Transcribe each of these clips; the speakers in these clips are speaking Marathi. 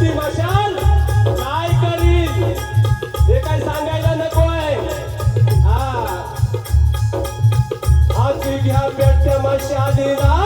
नुसती मशाल काय करील हे काय सांगायला नको आहे हा. हाती घ्या पेट मशालीला.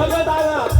Mọi 人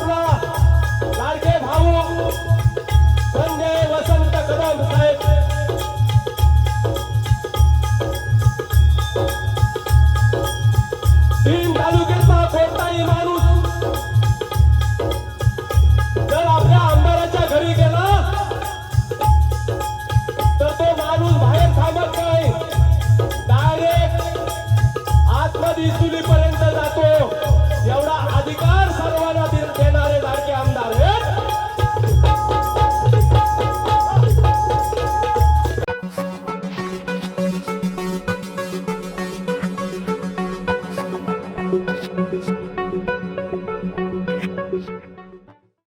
박수로